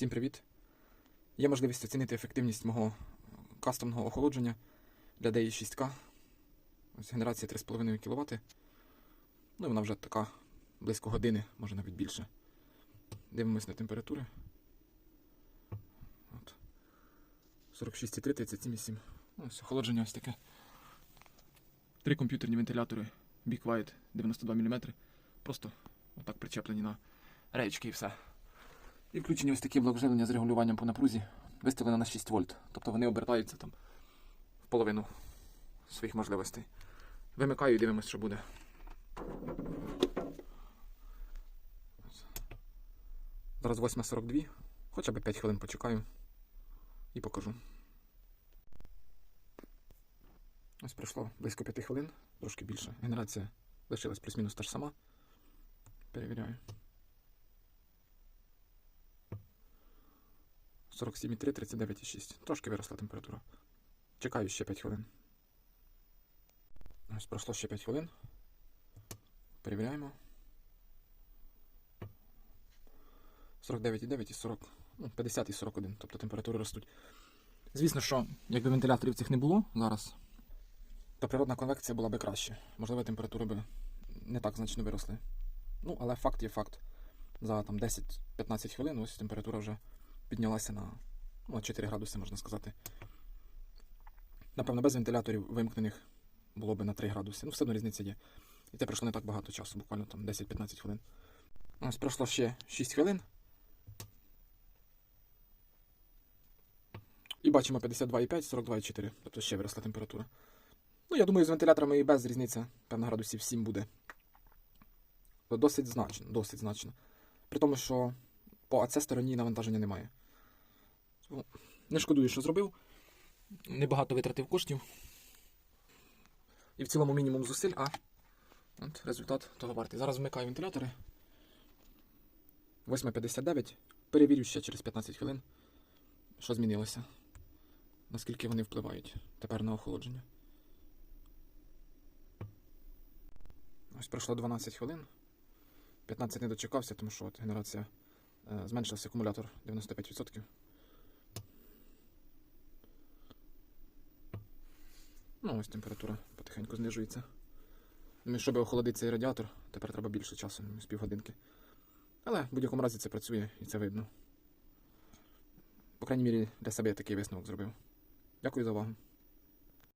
Всім привіт! Є можливість оцінити ефективність мого кастомного охолодження для DI 6К. Ось генерація 3,5 кВт. Ну і вона вже така близько години, може навіть більше. Дивимось на температури. 46,3, 37,7. Ось охолодження ось таке. Три комп'ютерні вентилятори Be Quiet 92 мм. Просто отак причеплені на речки і все. І включені ось такі блок живлення з регулюванням по напрузі, виставлено на 6 вольт. Тобто вони обертаються там в половину своїх можливостей. Вимикаю і дивимося, що буде. Зараз 8.42. Хоча б 5 хвилин почекаю і покажу. Ось пройшло близько 5 хвилин, трошки більше. Генерація лишилась плюс-мінус та ж сама. Перевіряю. 47,3, 39,6. Трошки виросла температура. Чекаю ще 5 хвилин. Ось пройшло ще 5 хвилин. Перевіряємо. 49,9 і 40. Ну, 50 і 41. Тобто температури ростуть. Звісно, що якби вентиляторів цих не було зараз, то природна конвекція була би краще. Можливо, температури би не так значно виросли. Ну, але факт є факт. За там 10-15 хвилин ось температура вже піднялася на, ну, 4 градуси, можна сказати. Напевно, без вентиляторів вимкнених було б на 3 градуси. Ну, все одно різниця є. І це пройшло не так багато часу, буквально там 10-15 хвилин. Ось пройшло ще 6 хвилин. І бачимо 52,5, 42,4. Тобто ще виросла температура. Ну, я думаю, з вентиляторами і без різниця, певно, градусів 7 буде. Досить значно, досить значно. При тому, що по АЦ стороні навантаження немає. Ну, Не шкодую, що зробив. Небагато витратив коштів. І в цілому мінімум зусиль, а от результат того вартий. Зараз вмикаю вентилятори. 8.59. Перевірю ще через 15 хвилин, що змінилося. Наскільки вони впливають тепер на охолодження. Ось пройшло 12 хвилин. 15 не дочекався, тому що от генерація е, зменшився акумулятор 95%. Ну, ось температура потихеньку знижується. Ну, щоб охолодити цей радіатор, тепер треба більше часу, з півгодинки. Але в будь-якому разі це працює і це видно. По крайній мірі, для себе я такий висновок зробив. Дякую за увагу.